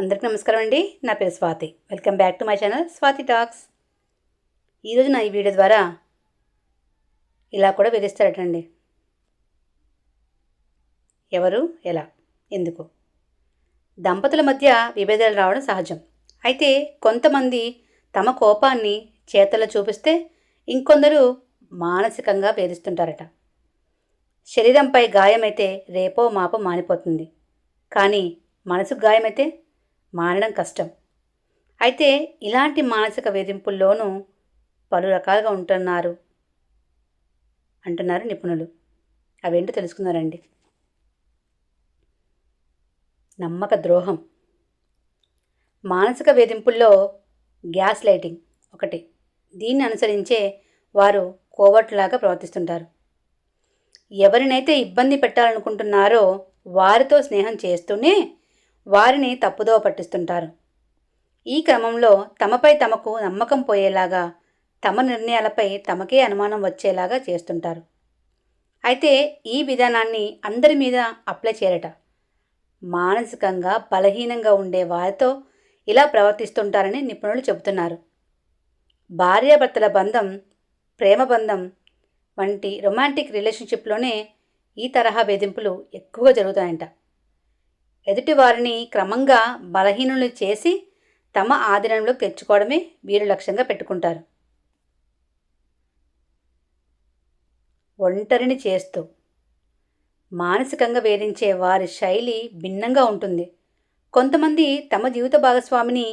అందరికీ నమస్కారం అండి. నా పేరు Swathi. Welcome back to my channel Swathi talks. ఈరోజు నా ఈ వీడియో ద్వారా ఇలా కూడా వెలిస్తారటండి ఎవరు? ఎలా? ఎందుకు? దంపతుల మధ్య విభేదాలు రావడం సహజం. అయితే కొంతమంది తమ కోపాన్ని చేతల్లో చూపిస్తే ఇంకొందరు మానసికంగా వేధిస్తుంటారట. శరీరంపై గాయమైతే రేపో మాపో మానిపోతుంది. కానీ మనసుకు గాయమైతే మానడం కష్టం. అయితే ఇలాంటి మానసిక వేధింపుల్లోనూ పలు రకాలుగా ఉంటున్నారు అంటున్నారు నిపుణులు. అవేంటో తెలుసుకున్నారండి నమ్మక ద్రోహం. మానసిక వేధింపుల్లో గ్యాస్ లైటింగ్ ఒకటి. దీన్ని అనుసరించే వారు కోవట్లాగా ప్రవర్తిస్తుంటారు. ఎవరినైతే ఇబ్బంది పెట్టాలనుకుంటున్నారో వారితో స్నేహం చేస్తూనే వారిని తప్పుదోవ పట్టిస్తుంటారు. ఈ క్రమంలో తమపై తమకు నమ్మకం పోయేలాగా తమ నిర్ణయాలపై తమకే అనుమానం వచ్చేలాగా చేస్తుంటారు. అయితే ఈ విధానాన్ని అందరి మీద అప్లై చేయరట మానసికంగా బలహీనంగా ఉండే వారితో ఇలా ప్రవర్తిస్తుంటారని నిపుణులు చెబుతున్నారు. భార్యాభర్తల బంధం ప్రేమ బంధం వంటి రొమాంటిక్ రిలేషన్షిప్లోనే ఈ తరహా వేధింపులు ఎక్కువగా జరుగుతాయంట. ఎదుటి వారిని క్రమంగా బలహీనులు చేసి తమ ఆధీనంలోకి తెచ్చుకోవడమే వీరు లక్ష్యంగా పెట్టుకుంటారు. ఒంటరిని చేస్తూ మానసికంగా వేధించే వారి శైలి భిన్నంగా ఉంటుంది. కొంతమంది తమ జీవిత భాగస్వామిని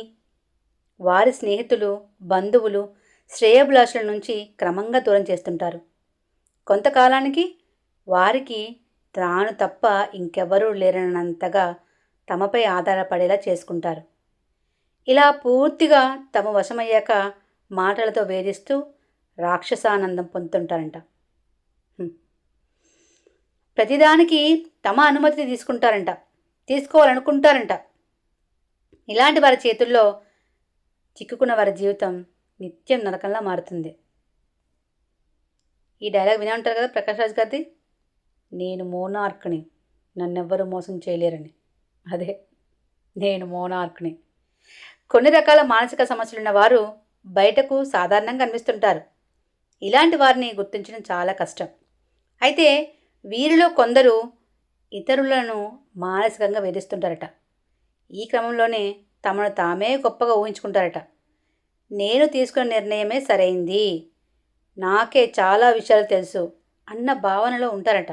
వారి స్నేహితులు బంధువులు శ్రేయభిలాషుల నుంచి క్రమంగా దూరం చేస్తుంటారు. కొంతకాలానికి వారికి తాను తప్ప ఇంకెవరూ లేరన్నంతగా తమపై ఆధారపడేలా చేసుకుంటారు. ఇలా పూర్తిగా తమ వశమయ్యాక మాటలతో వేధిస్తూ రాక్షసానందం పొందుతుంటారంట. ప్రతిదానికి తమ అనుమతి తీసుకుంటారంట. తీసుకోవాలనుకుంటారంట. ఇలాంటి వారి చేతుల్లో చిక్కుకున్న వారి జీవితం నిత్యం నరకంలా మారుతుంది. ఈ డైలాగ్ వినే ఉంటారు కదా ప్రకాష్ రాజ్ గారిది? నేను మోనార్క్ని. నన్నెవ్వరూ మోసం చేయలేరని. అదే నేను మోనార్క్ని. కొన్ని రకాల మానసిక సమస్యలున్న వారు బయటకు సాధారణంగా కనిపిస్తుంటారు. ఇలాంటి వారిని గుర్తించడం చాలా కష్టం. అయితే వీరిలో కొందరు ఇతరులను మానసికంగా వేధిస్తుంటారట. ఈ క్రమంలోనే తమను తామే గొప్పగా ఊహించుకుంటారట. నేను తీసుకున్న నిర్ణయమే సరైంది. నాకే చాలా విషయాలు తెలుసు అన్న భావనలో ఉంటారట.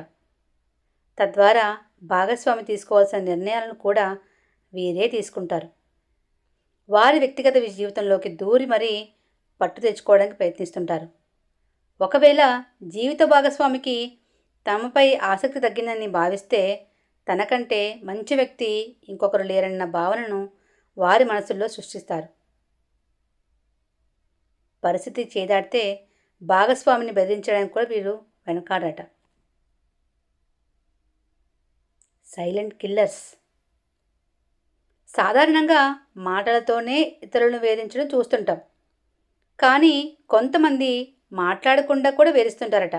తద్వారా భాగస్వామి తీసుకోవాల్సిన నిర్ణయాలను కూడా వీరే తీసుకుంటారు. వారి వ్యక్తిగత జీవితంలోకి దూరి మరీ పట్టు తెచ్చుకోవడానికి ప్రయత్నిస్తుంటారు. ఒకవేళ జీవిత భాగస్వామికి తమపై ఆసక్తి తగ్గిందని భావిస్తే తనకంటే మంచి వ్యక్తి ఇంకొకరు లేరన్న భావనను వారి మనసుల్లో సృష్టిస్తారు. పరిస్థితి చేదాడితే భాగస్వామిని బెదిరించడానికి కూడా వీరు వెనకాడట సైలెంట్ కిల్లర్స్. సాధారణంగా మాటలతోనే ఇతరులను వేధించడం చూస్తుంటాం. కానీ కొంతమంది మాట్లాడకుండా కూడా వేధిస్తుంటారట.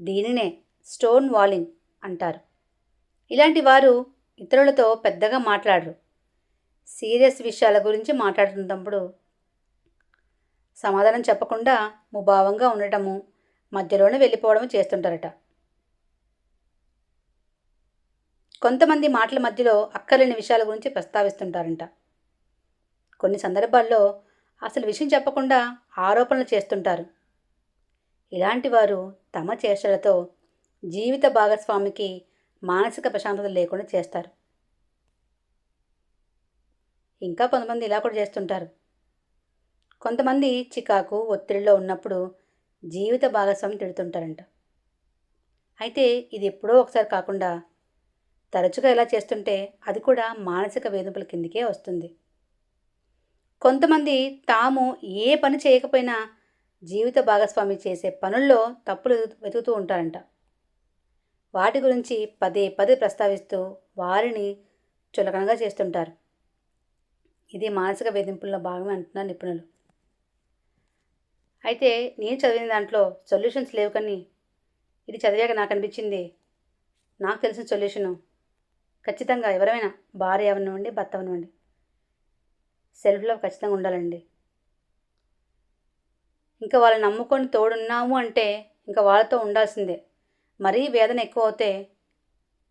దీనినే స్టోన్ వాలింగ్ అంటారు. ఇలాంటి వారు ఇతరులతో పెద్దగా మాట్లాడరు. సీరియస్ విషయాల గురించి మాట్లాడుతున్నప్పుడు సమాధానం చెప్పకుండా ముభావంగా ఉండటము మధ్యలోనే వెళ్ళిపోవడం చేస్తుంటారట. కొంతమంది మాటల మధ్యలో అక్కర్లేని విషయాల గురించి ప్రస్తావిస్తుంటారంట. కొన్ని సందర్భాల్లో అసలు విషయం చెప్పకుండా ఆరోపణలు చేస్తుంటారు. ఇలాంటి వారు తమ చేష్టలతో జీవిత భాగస్వామికి మానసిక ప్రశాంతత లేకుండా చేస్తారు. ఇంకా కొంతమంది ఇలా కూడా చేస్తుంటారు. కొంతమంది చికాకు ఒత్తిడిలో ఉన్నప్పుడు జీవిత భాగస్వామి తిడుతుంటారంట. అయితే ఇది ఎప్పుడో ఒకసారి కాకుండా తరచుగా ఇలా చేస్తుంటే అది కూడా మానసిక వేధింపుల కిందికే వస్తుంది. కొంతమంది తాము ఏ పని చేయకపోయినా జీవిత భాగస్వామి చేసే పనుల్లో తప్పులు వెతుకుతూ ఉంటారంట. వాటి గురించి పదే పదే ప్రస్తావిస్తూ వారిని చులకనగా చేస్తుంటారు. ఇది మానసిక వేధింపుల్లో భాగమే అంటున్నారు నిపుణులు. అయితే నేను చదివిన దాంట్లో సొల్యూషన్స్ లేవు కానీ ఇది చదివాక నాకు అనిపించింది. నాకు తెలిసిన సొల్యూషను ఖచ్చితంగా ఎవరైనా భార్య అవనివ్వండి భర్త అవనివ్వండి సెల్ఫ్ లవ్ ఖచ్చితంగా ఉండాలండి. ఇంకా వాళ్ళని నమ్ముకొని తోడున్నాము అంటే ఇంకా వాళ్ళతో ఉండాల్సిందే. మరీ వేదన ఎక్కువ అవుతే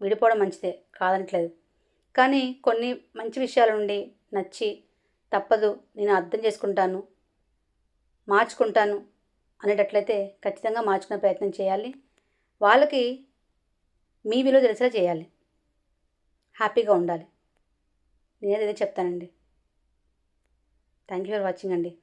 విడిపోవడం మంచిదే కాదనట్లేదు. కానీ కొన్ని మంచి విషయాలు ఉండి నచ్చి తప్పదు నేను అర్థం చేసుకుంటాను మార్చుకుంటాను అనేటట్లయితే ఖచ్చితంగా మార్చుకునే ప్రయత్నం చేయాలి. వాళ్ళకి మీ విలువ తెలిసేలా చేయాలి. హ్యాపీగా ఉండాలి. నేను ఏదో చెప్తానండి. థ్యాంక్ యూ ఫర్ వాచింగ్ అండి.